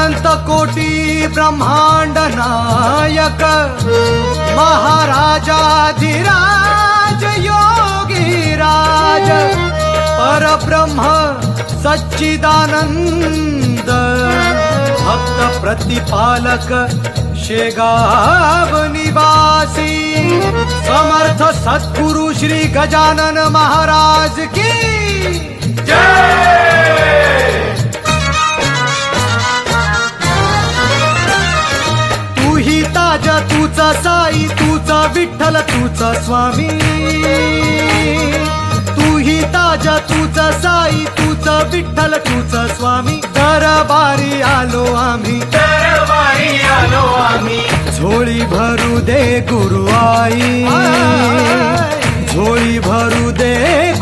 अनंत कोटी ब्रह्मांड नायक महाराजाधिराज योगी राज परब्रह्म सच्चिदानंद भक्त प्रतिपालक शेगाव निवासी समर्थ सद्गुरु श्री गजानन महाराज ताज तूचा साई तूचा विठ्ठल तूचा स्वामी. तू ही ताज तूचा साई तूचा विठ्ठल तूचा स्वामी. दरबारी आलो आम्ही. दरबारी आलो आम्ही. झोळी भरू दे गुरु आई